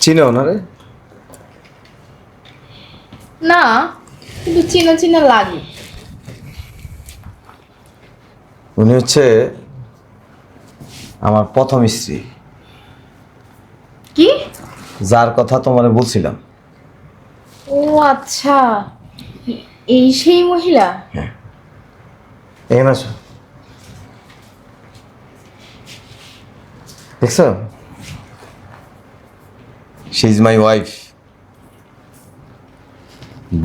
চিনো ওনারে? না কিন্তু চিনা চিনা লাগে। উনি হচ্ছে আমার প্রথম স্ত্রী। কি? যার কথা তোমার বলছিলাম। ও আচ্ছা এই সেই মহিলা? হ্যাঁ। এই মাস দেখছ? She is my wife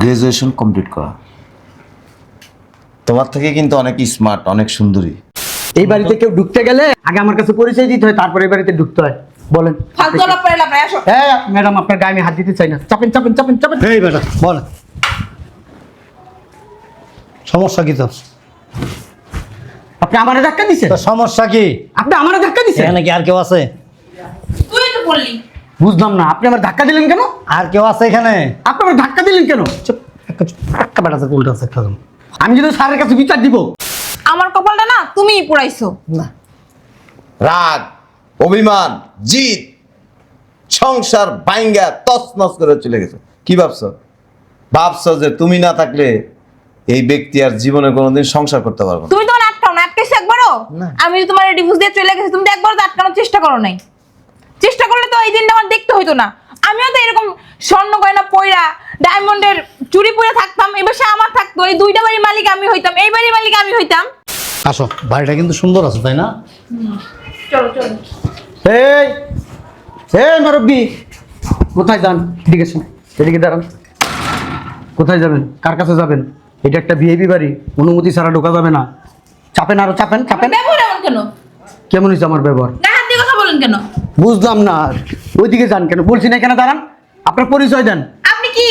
graduation complete করা। তোমার থেকে কিন্তু অনেক স্মার্ট অনেক সুন্দরী। এই বাড়িতে কেউ ঢুকতে গেলে আগে আমার কাছে পরিচয় দিতে হয় তারপরে এই বাড়িতে ঢুকতে হয়। বলেন। ফালতু আলাপ করে লাভ নাই, আসো। ম্যাডাম আপনার গায়ে আমি হাত দিতে চাই না। চাপেন চাপেন চাপেন চাপেন। এই বেটা বল সমস্যা কি তোর? আপনি আমারে ধাক্কা দিচ্ছেন তোর সমস্যা কি? আপনি আমারে ধাক্কা দিচ্ছেন এখানে কি আর কেউ আছে? তুই তো বললি। বুঝলাম না আপনি আমার ধাক্কা দিলেন কেন? আর কেউ আছে এখানে? আপনি আমার ধাক্কা দিলেন কেন? চুপ একটা চুপ একটা বেটা আছে উল্টা আছে একটা জন। আমি যদি স্যারের কাছে বিচার দিব। আমার কপালটা না তুমিই পুরাইছো। না। রাগ অভিমান জিত সংসার বাইঙ্গা তছনছ করে চলে গেছে। কি ভাবছ? ভাবছ যে তুমি না থাকলে এই ব্যক্তি আর জীবনে কোনোদিন সংসার করতে পারব না। তুমি তো আমার আটকাও না আটকাইছো একবারও? না। আমি যে তোমার ডিভোর্স দিয়ে চলে গেছি তুমি তো একবারও তো আটকানোর চেষ্টা করো নাই। চেষ্টা করলে তো এই দিনটা আমার দেখতে হইতো না। আমিও তো এরকম স্বর্ণ গয়না পয়রা ডায়মন্ডের চুরি পরে থাকতাম এবার সে আমার থাকতো। এই দুইটা বাড়ির মালিক আমি হইতাম এই বাড়ির মালিক আমি হইতাম। আসো বাড়িটা কিন্তু সুন্দর আছে তাই না? চলো চলো। এই এই মুরব্বি কোথায় যান? এদিকে আসুন এদিকে দাঁড়ান। কোথায় যাবেন? কার কাছে যাবেন? এটা একটা ভিআইপি বাড়ি অনুমতি ছাড়া ঢোকা যাবে না। চাপেন আরও চাপেন চাপেন। ব্যবহার এমন কেন? কেমন হয়েছে আমার ব্যবহার? বলেন কেন? বুঝলাম না ওইদিকে যান কেন? বলছি না এখানে দাঁড়ান। আপনার পরিচয় দেন। আপনি কি?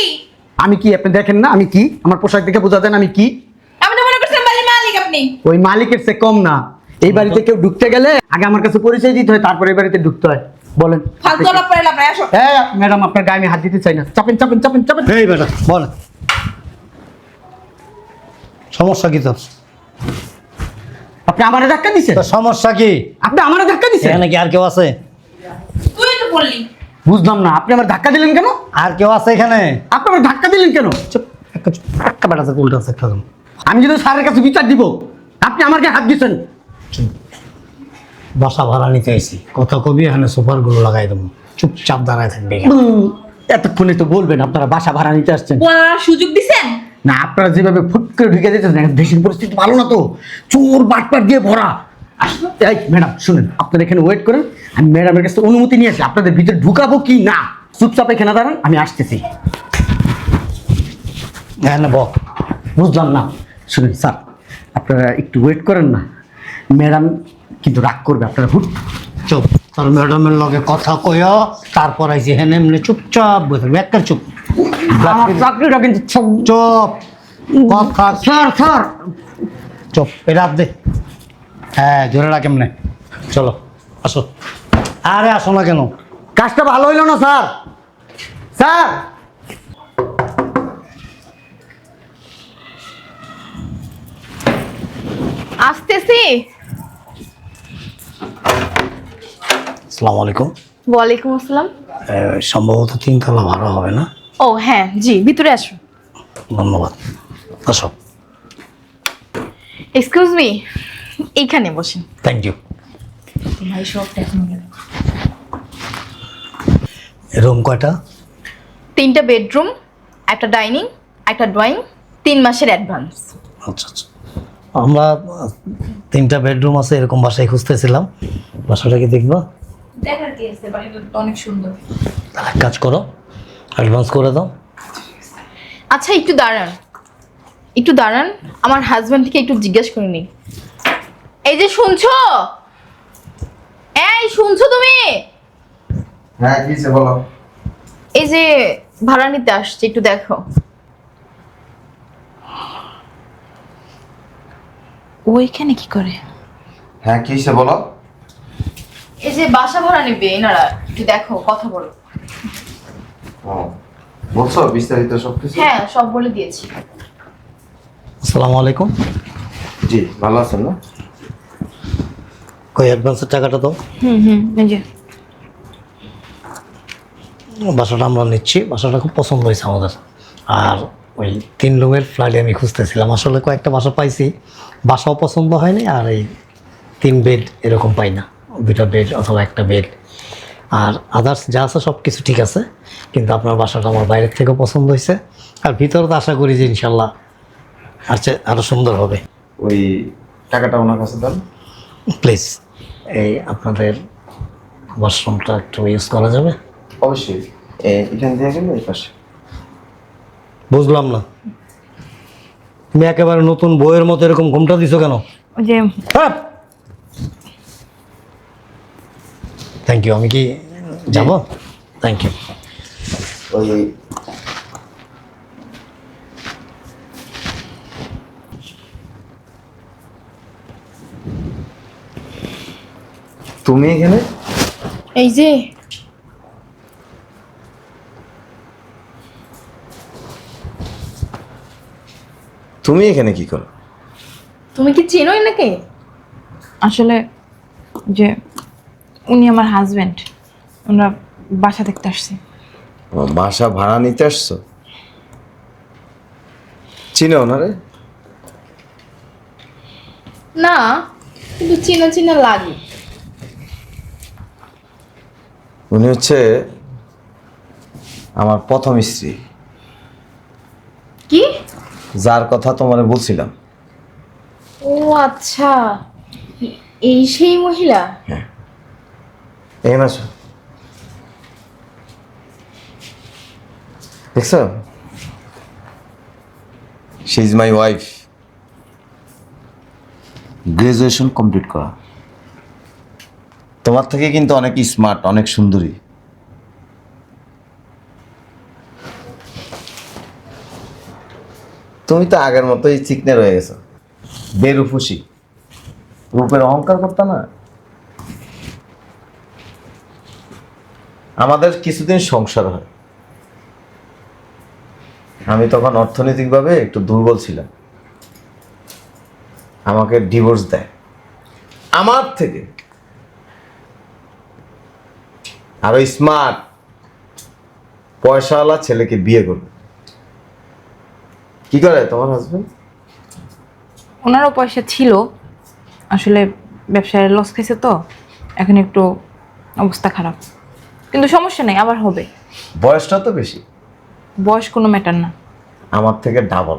আমি কি আপনি দেখেন না আমি কি? আমার পোশাক দেখে বোঝা দেন আমি কি? আমি তো মনে করছিলাম বাড়ির মালিক আপনি। ওই মালিকের সে কম না। এই বাড়িতে কেউ ঢুকতে গেলে আগে আমার কাছে পরিচয় দিতে হয় তারপরে এই বাড়িতে ঢুকতে হয়। বলেন। ফালতু আলাপ করে লাভ নাই, আসো। হ্যাঁ ম্যাডাম আপনার গায়ে আমি হাত দিতে চাই না। চাপেন চাপেন চাপেন চাপেন। এই বেটা বল সমস্যা কি তোর আপনি আমারে ধাক্কা দিচ্ছেন তোর সমস্যা কি? আপনি আমারে ধাক্কা দিচ্ছেন এখানে কি আর কেউ আছে? তুই তো বললি। বুঝলাম না আপনি আমার ধাক্কা দিলেন কেন? আর কেউ আছে এখানে? আপনি আমার ধাক্কা দিলেন কেন? চুপ একটা চুপ একটা বেটা আছে উল্টা আছে একটা আমি যদি স্যারের কাছে বিচার দিব আপনি আমার গায়ে হাত দিচ্ছেন বাসা ভাড়া নিতে আইছি। কথা কবি এখানে সোফারগুলো লাগাই দেবো। চুপচাপ দাঁড়ায় থাকবে এতক্ষণে তো বলবেন আপনারা বাসা ভাড়া নিতে আসছেন। সুযোগ দিছেন? না, আপনারা যেভাবে ফুট করে ঢুকে যেতেছেন দেশের পরিস্থিতি ভালো না তো। চোর বাটপাট দিয়ে ভরা। এই ম্যাডাম, শুনেন, আপনারা এখানে ওয়েট করেন। আমি ম্যাডামের কাছে অনুমতি নিয়ে আসি, আপনাদের ভিতরে ঢুকাবো কি না? চুপচাপ এখানে দাঁড়ান, আমি আসতেছি। এখানে বক, বুঝলাম না। শুনুন, স্যার, আপনারা একটু ওয়েট করেন না। ম্যাডাম কিন্তু রাগ করবে, আপনারা হুট। চুপ তোর ম্যাডামের লগে কথা কইয়া তারপর আইছি হেন এমনি চুপচাপ বসে একটা চুপ। আমার চাকরিটা কিন্তু সব- কথা স্যার স্যার। চুপ। এটা দে হ্যাঁ রাখ এমনি চলো আসো। আরে আসো না কেন? কাজটা ভালো হইল না স্যার? স্যার! আসতেছি। আসসালামু আলাইকুম। ওয়ালাইকুম আসসালাম। সম্ভবত তিনতলা ভাড়া হবে না? ও হ্যাঁ জি ভিতরে আসো। ধন্যবাদ। আসো। এক্সকিউজ মি এইখানে বসেন। থ্যাংক ইউ ভাই সব দেখুন রুম কয়টা? তিনটা বেডরুম একটা ডাইনিং একটা ড্রয়িং তিন মাসের অ্যাডভান্স আচ্ছা আচ্ছা। আমরা তিনটা বেডরুম আছে এরকম বাসায় খুঁজতেছিলাম। বাসাটা কি দেখবা। দেখার কি আছে? বাড়িটা অনেক সুন্দর। কাজ করো। অ্যাডভান্স করে দাও। আচ্ছা একটু দাঁড়ান। একটু দাঁড়ান আমার হাজব্যান্ডকে একটু জিজ্ঞেস করে নিই। এই যে শুনছো? এই শুনছো তুমি? হ্যাঁ কি বলো? এই যে ভাড়া নিতে আসছে একটু দেখো। ও এখানে কি করে? হ্যাঁ কি বলো? এই যে বাসা ভাড়া নিবে এনারা একটু দেখো কথা বলো। বলছো বিস্তারিত সব কিছু হ্যাঁ সব বলে দিয়েছি। আসসালামু আলাইকুম জি ভালো আছেন না? কই অ্যাডভান্সের টাকাটা দাও। হুম হুম এই যে। বাসাটা আমরা নিচ্ছি। বাসাটা খুব পছন্দ হয়েছে আমাদের। আর ওই তিন রুমের ফ্ল্যাটে আমি খুঁজতেছিলাম। আসলে কয়েকটা বাসা পাইছি। বাসাও পছন্দ হয়নি আর এই তিন বেড এরকম পাই না। দুটা বেড অথবা একটা বেড আর আদার্স যা আছে সব কিছু ঠিক আছে কিন্তু আপনার বাসাটা আমার বাইরের থেকেও পছন্দ হয়েছে। আর ভিতরে তো আশা করি যে ইনশাল্লাহ আছে আরও সুন্দর হবে। ওই টাকাটা ওনার কাছে দেন। প্লিজ এই আপনাদের ওয়াশরুমটা একটু ইউজ করা যাবে? অবশ্যই। এখান দিয়ে গেলে এই পাশে। বুঝলাম না। তুমি একেবারে নতুন বইয়ের মতো এরকম ঘুমটা দিছো কেন? যে থ্যাংক ইউ আমি কি যাব? থ্যাংক ইউ ওই তুমি এখানে? এই যে। তুমি এখানে কি করো? তুমি কি চেনোই নাকি? আসলে যে উনি আমার হাজবেন্ড ওনারা বাসা দেখতে আসছে। ও, বাসা ভাড়া নিতে আসছো? চিনো ওনারে না কিন্তু চেনা চেনা লাগে। উনি হচ্ছে আমার প্রথম স্ত্রী। কি? যার কথা তোমারে বলছিলাম। ও আচ্ছা এই সেই মহিলা? এই মাসো দেখছ she is my wife graduation complete করা। তোমার থেকে কিন্তু অনেক স্মার্ট অনেক সুন্দরী। তুমি তো আগের মতোই চিকনে রয়ে গেছো। বেরুফুসি। রূপের অহংকার করতে না? আমাদের কিছুদিন সংসার হয়। আমি তখন অর্থনৈতিকভাবে একটু দুর্বল ছিলাম। আমাকে ডিভোর্স দেয়। আমার থেকে আরও স্মার্ট পয়সাওয়ালা ছেলেকে বিয়ে করবে। কি করে তোমার হাজবেন্ড ওনারও পয়সা ছিল। আসলে ব্যবসায় লস খাইছে তো। এখন একটু অবস্থা খারাপ। কিন্তু সমস্যা নেই আবার হবে। বয়সটা তো বেশি। বয়স কোনো ম্যাটার না। আমার থেকে ডাবল।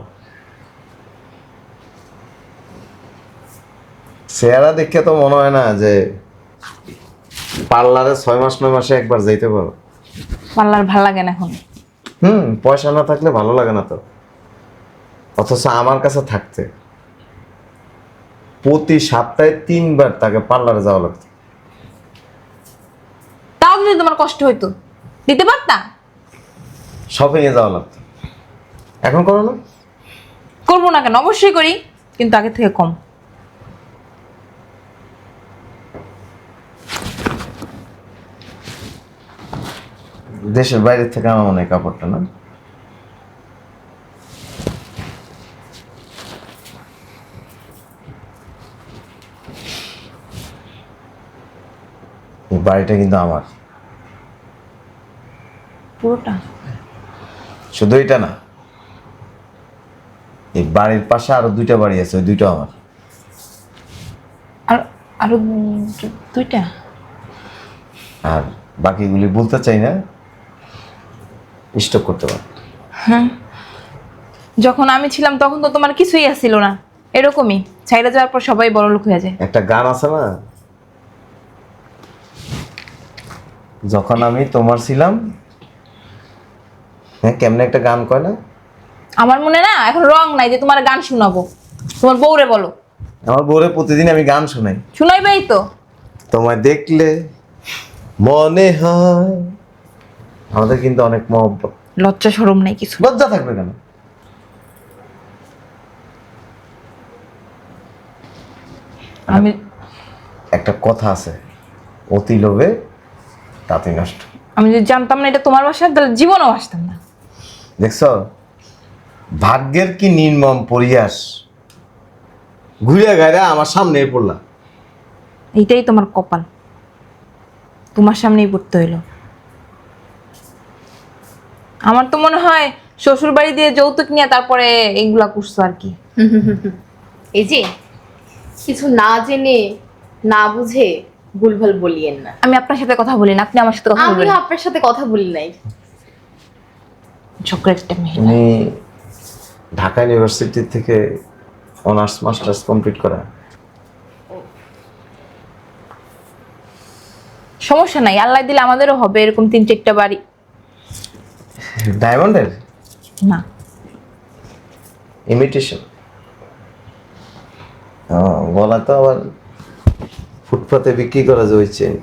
চেহারা দেখে তো মনে হয় না যে পার্লারে ছয় মাস নয় মাসে একবার যাইতে পারো। পার্লার ভালো লাগে না এখন। হুম পয়সা না থাকলে ভালো লাগে না তো। অথচ আমার কাছে থাকতে। প্রতি সপ্তাহে তিনবার তাকে পার্লারে যাওয়া লাগতো। যদি তোমার কষ্ট হইতো। দিতে পারতা? শপিংয়ে যাওয়া লাগতো। এখন করো না? করব না কেন? অবশ্যই করি কিন্তু আগের থেকে কম। দেশের বাইরে থেকে আমার মনে হয় কাপড়টা না? এই বাড়িটা কিন্তু আমার। পুরোটা? শুধু এটা না এই বাড়ির পাশে আরও দুইটা বাড়ি আছে ওই দুইটা আমার। আর আরও দুইটা? আর বাকিগুলি বলতে চাই না স্টক করতে পার। যখন আমি ছিলাম তখন তো তোমার কিছুই আসছিল না। এরকমই। ছাইরা যাওয়ার পর সবাই বড় লোক হয়ে যায়। একটা গান আছে না? যখন আমি তোমার ছিলাম হ্যাঁ কেমনে একটা গান কয় না? আমার মনে না এখন রং নাই যে তোমার গান শোনাবো। তোমার বউরে বলো। আমার বউরে প্রতিদিন আমি গান শোনাই। শুনাইবেই তো। তোমায় দেখলে মনে হয় আমাদের কিন্তু অনেক মহব্বত। লজ্জা সরম নাই কিছু। লজ্জা থাকবে কেন? আমি একটা কথা আছে অতি লোভে তাতে নষ্ট। আমি যদি জানতাম না এটা তোমার বাসা তাহলে জীবনও আসতাম না। দেখছ? ভাগ্যের কি নির্মম পরিহাস? ঘুরে গাইরা আমার সামনে পড়লা। এইটাই তোমার কপাল। তোমার সামনেই পড়তে হইল। আমার তো মনে হয় শ্বশুর বাড়ি দিয়ে যৌতুক নিয়ে তারপরে এইগুলা করছ আর কি। এই যে কিছু না জেনে না বুঝে ভুলভাল বলিয়েন না। আমি আপনার সাথে কথা বলি না আপনি আমার সাথে কথা বলবেন। আমিও আপনার সাথে কথা বলি নাই। ঝগড়া একটা মেয়ে উনি ঢাকা ইউনিভার্সিটি থেকে অনার্স মাস্টার্স কমপ্লিট করা সমস্যা নাই আল্লাহ দিলে আমাদেরও হবে এরকম তিন চারটা বাড়ি। ডায়মন্ডের? না। ইমিটেশন বলা তো আবার ফুটপাতে বিক্রি করা যায় চেন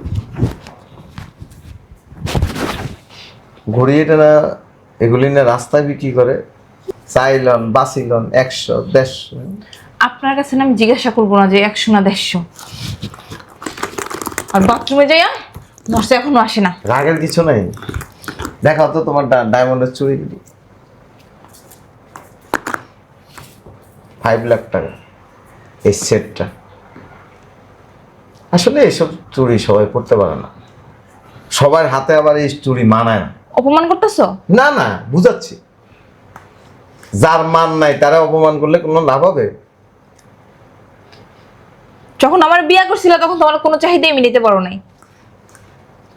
ঘুরিয়ে এটা না এগুলি না রাস্তায় বিক্রি করে চাইলন বাসিলন একশো দেড়শো। আপনার কাছে না আমি জিজ্ঞাসা করব না যে একশো না দেড়শো? আর বাথরুমে যাইয়া নষ্ট এখনও আসে না। রাগের কিছু নেই। দেখাও তো তোমার ডায়মন্ডের চুড়ি ফাইভ লাখ টাকা এই সেটটা আসলে এসব চুড়ি সবাই পড়তে পারে না। সবার হাতে আবার এই চুড়ি মানায় না। অপমান করতেছো? না না বুঝাচ্ছি। যার মান নাই তারা অপমান করলে কোনো লাভ হবে? যখন আমার বিয়া করছিল তখন তোমার কোনো চাহিদাই মিলিতে পারো নাই।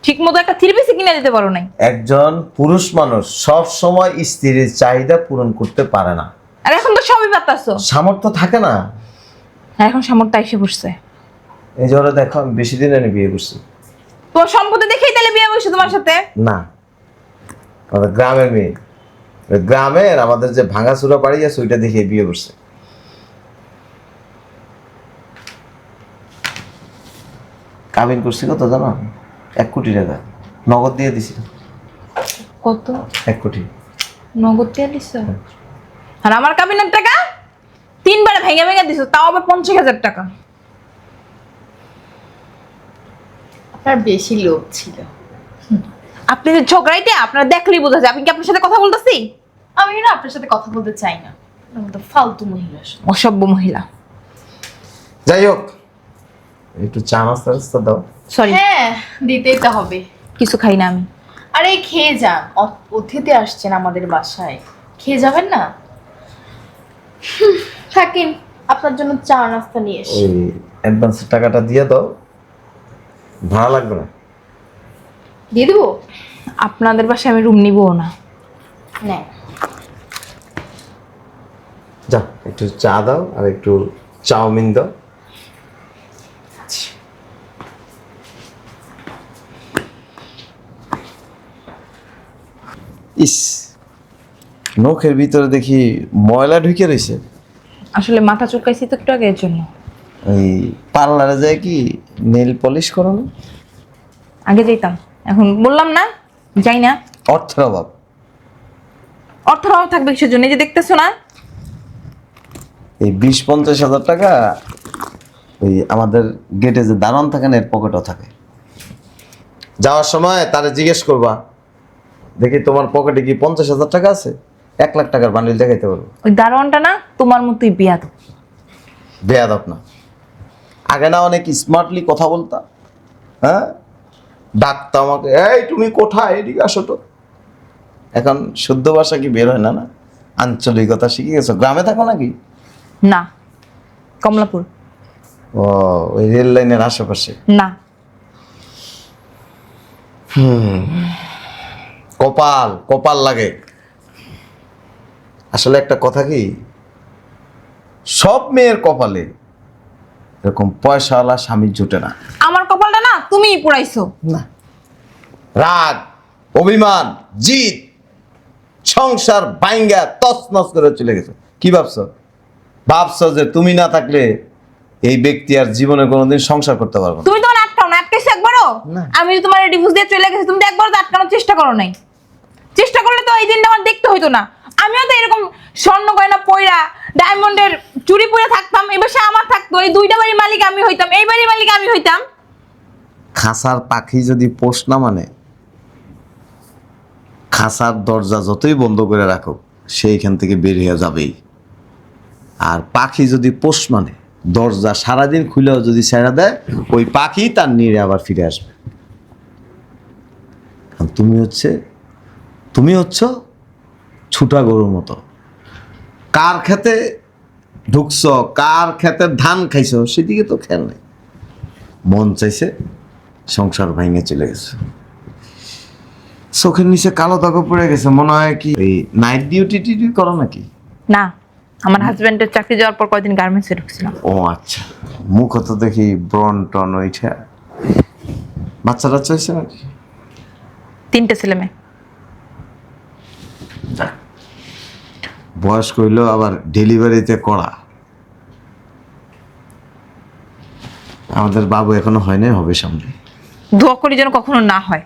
ঠিক মতো একটা থ্রি পিসি কিনে দিতে পারো নাই। একজন পুরুষ মানুষ সব সময় স্ত্রীর চাহিদা পূরণ করতে পারে না। আর এখন তো সবই পারতাছো। সামর্থ্য থাকে না। আর এখন সামর্থ্য এসে পড়ছে। এই যে ওরা দেখো আমি বেশি দিন আমি বিয়ে করছি। তোমার সম্পত্তি দেখেই তাহলে বিয়ে বসে তোমার সাথে? না। আমাদের গ্রামের মেয়ে। গ্রামের আমাদের যে ভাঙা ভাঙাচুরা বাড়ি আছে ওইটা দেখে বিয়ে করছে। কাবিন করছি কত জানো? এক কোটি টাকা। নগদ দিয়ে দিছি। কত? এক কোটি। নগদ দিয়ে দিছ? আর আমার কাবিনের টাকা? তিনবারে ভেঙে ভেঙে দিছো তাও আবার পঞ্চাশ হাজার টাকা। আপনার বেশি লোভ ছিল। আপনি যে ঝগড়াইতে আপনারা দেখলেই বোঝা যায়। আপনি কি আপনার সাথে কথা বলতেছি? আমি না আপনার সাথে কথা বলতে চাই না। মতো ফালতু মহিলা অসভ্য মহিলা। যাই হোক একটু চা নাস্তা টাস্তা দাও। সরি হ্যাঁ দিতেই তো হবে। কিছু খাই না আমি। আরে খেয়ে যান। অতিথি আসছেন আমাদের বাসায়। খেয়ে যাবেন না? থাকেন আপনার জন্য চা নাস্তা নিয়ে এসে ওই অ্যাডভান্সের টাকাটা দিয়ে দাও। ভালো লাগবে না। দিয়ে দেবো? আপনাদের বাসায় আমি রুম নিবও না। যা একটু চা দাও আর একটু চাউমিন দাও। ইস নখের ভিতরে দেখি ময়লা ঢুকে রয়েছে আসলে মাথা চুলকাইছি তো একটু আগে এর জন্য। এই পার্লারে যায় কি নেল পলিশ করো আগে যেতাম এখন বললাম না যাই না। অর্থের অভাব। অর্থের অভাব থাকবে কিসের জন্য? এই যে দেখতেছো না? এই বিশ পঞ্চাশ হাজার টাকা ওই আমাদের গেটে যে দারণ না এর পকেটও থাকে। যাওয়ার সময় তারা জিজ্ঞেস করবা দেখি তোমার পকেটে কি পঞ্চাশ হাজার টাকা আছে? এক লাখ টাকার বান্ডিল দেখাইতে পারব? ওই দারোয়ানটা না তোমার মতোই বিয়া তো বেয়াদব না। আগে না অনেক স্মার্টলি কথা বলতাম হ্যাঁ? ডাকতো আমাকে এই তুমি কোথায়? এদিকে আসো তো। এখন শুদ্ধ ভাষা কি বের হয় না না? আঞ্চলিকতা শিখে গেছো গ্রামে থাকো নাকি? না। কমলাপুর। ও ওই রেল লাইনের আশেপাশে? না। কপাল কপাল লাগে। আসলে একটা কথা কি? সব মেয়ের কপালে এরকম পয়সাওয়ালা স্বামী জুটে না। আমার কপালটা না তুমিই পুরাইছো। না। রাগ অভিমান জিত সংসার বাইঙ্গা তছনছ করে চলে গেছে। কি ভাবছ? ভাবছ যে তুমি না থাকলে এই ব্যক্তি আর জীবনে কোনোদিন সংসার করতে পারবে না। তুমি তোমার আটকাও না। আটকাইছো একবারও না। আমি যে তোমার ডিভোর্স দিয়ে চলে গেছি তুমি তো একবারও তো আটকানোর চেষ্টা করো নাই। চেষ্টা করলে তো এই দিনটা আমার দেখতে হইতো না। আমিও তো এরকম স্বর্ণ গয়না পয়রা ডায়মন্ডের চুরি পরে থাকতাম এবার সে আমার থাকতো। এই দুইটা বাড়ির মালিক আমি হইতাম। এই বাড়ির মালিক আমি হইতাম। খাসার পাখি যদি পোষ না মানে খাসার দরজা যতই বন্ধ করে রাখো সেইখান থেকে বের হয়ে যাবেই। আর পাখি যদি পোষ মানে দরজা সারাদিন খুলেও যদি ছেড়ে দেয়, ওই পাখি তার নিরে আবার ফিরে আসবে। তুমি হচ্ছে, তুমি হচ্ছ ছুটা গরুর মতো। কার খেতে ঢুকছ, কার খেতে ধান খাইছো, সেদিকে তো খেয়াল নেই। মন চাইছে সংসার ভাঙে চলে গেছে। চোখের নিচে কালো দাগ পড়ে গেছে মনে হয় কি এই নাইট ডিউটি টিউটি করো নাকি? না আমার হাজবেন্ডের চাকরি যাওয়ার পর কয়দিন গার্মেন্টসে ঢুকছিলাম। ও আচ্ছা মুখ তো দেখি ব্রন টন ওইটা বাচ্চা টাচ্চা হয়েছে নাকি? তিনটে ছেলে মেয়ে। বয়স কইলো আবার ডেলিভারিতে করা আমাদের বাবু এখনও হয় নাই হবে সামনে। দোয়া করি যেন কখনো না হয়।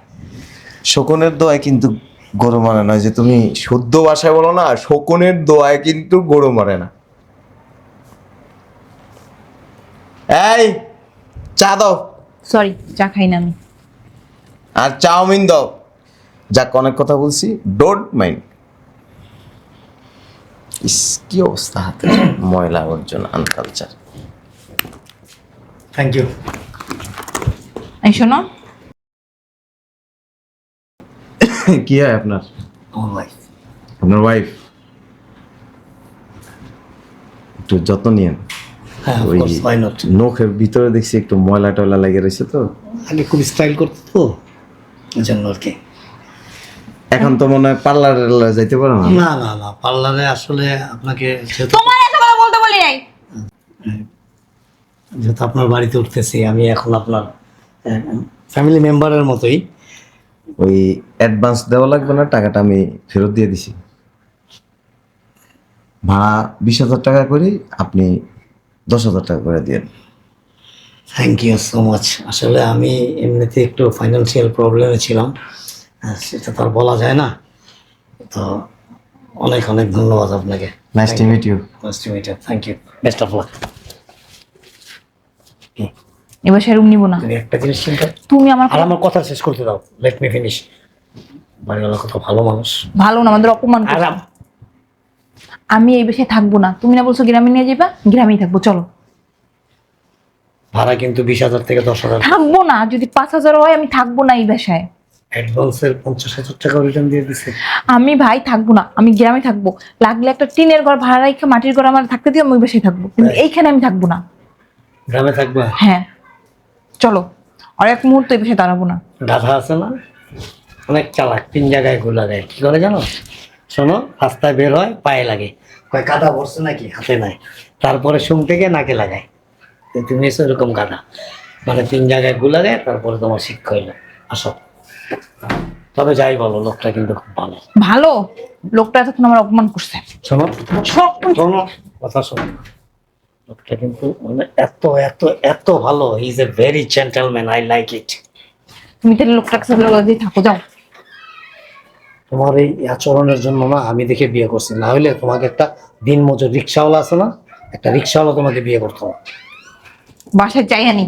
শকুনের দোয়ায় কিন্তু গরু মারে না যে তুমি শুদ্ধ ভাষায় বলো না শকুনের দোয়ায় কিন্তু গরু মারে না। এই চা দাও। সরি চা খাই না আমি। আর চাউমিন দাও। যাক অনেক কথা বলছি ডোন্ট মাইন্ড ইস কি অবস্থা হাতে ময়লা আবর্জনা আনকালচার থ্যাংক ইউ এই শোনো। কি হয় আপনার? আপনার ওয়াইফ একটু যত্ন নিয়েন। হ্যাঁ ওই নখের ভিতরে দেখছি একটু ময়লা টয়লা লেগে রয়েছে তো। আগে খুব স্টাইল করতো তো এই জন্য আর কি। এখন তো মনে হয় পার্লারে যাইতে পারো না। না না না পার্লারে আসলে আপনাকে যেহেতু তোমার এত কথা বলতে বলি নাই। যেহেতু আপনার বাড়িতে উঠতেছি আমি এখন আপনার ফ্যামিলি মেম্বারের মতোই। ওই অ্যাডভান্স দেওয়া লাগবে না টাকাটা আমি ফেরত দিয়ে দিছি। ভাড়া বিশ হাজার টাকা করে আপনি দশ হাজার টাকা করে দিয়ে থ্যাংক ইউ সো মাচ আসলে আমি এমনিতে একটু ফাইন্যান্সিয়াল প্রবলেমে ছিলাম। সেটা তো আর বলা যায় না। তো অনেক অনেক ধন্যবাদ আপনাকে। Nice to meet you nice to meet you thank you best of luck এবার সে রুম নিব না। তুমি একটা জিনিস চিন্তা তুমি আমার আর আমার কথা শেষ করতে দাও। লেট মি ফিনিশ বাড়িওয়ালা কত ভালো মানুষ। ভালো না আমাদের অপমান আর করছ। আমি এই বিষয়ে থাকব না। তুমি না বলছো গ্রামে নিয়ে যাবা গ্রামেই থাকব চলো। ভাড়া কিন্তু বিশ হাজার থেকে দশ হাজার। থাকব না যদি পাঁচ হাজার হয় আমি থাকব না এই বাসায়। অ্যাডভান্সের পঞ্চাশ হাজার টাকা রিটার্ন দিয়ে দিছে। আমি ভাই থাকব না আমি গ্রামে থাকব। লাগলে একটা টিনের ঘর ভাড়া রেখে মাটির ঘর আমার থাকতে দিও আমি ওই বাসায় থাকব। কিন্তু এইখানে আমি থাকব না। গ্রামে থাকবা? হ্যাঁ। চলো আর এক মুহূর্ত এই দাঁড়াবো না। গাধা আছে না? অনেক চালাক তিন জায়গায় গোলা দেয়। কি করে জানো? শোনো রাস্তায় বের হয় পায়ে লাগে। কয় গাধা বসছে নাকি? হাতে নাই। তারপরে শুন থেকে নাকে লাগায়। তো তুমি এসো এরকম গাধা মানে তিন জায়গায় গোলা দেয় তারপরে তোমার শিক্ষা হইল। আসো। তবে যাই বলো লোকটা কিন্তু খুব ভালো। ভালো? লোকটা এতক্ষণ আমার অপমান করছে। শোনো। শোনো কথা শোনো। লোকটা কিন্তু মানে এত এত এত ভালো। Is a very gentleman I like it তুমি তো লোকটাকে থাকো যাও। তোমার এই আচরণের জন্য না আমি দেখে বিয়ে করছি। না হলে তোমাকে একটা দিন মজুর রিক্সাওয়ালা আছে না একটা রিক্সাওয়ালা তোমাকে বিয়ে করতো। বাসায় যাই আনি।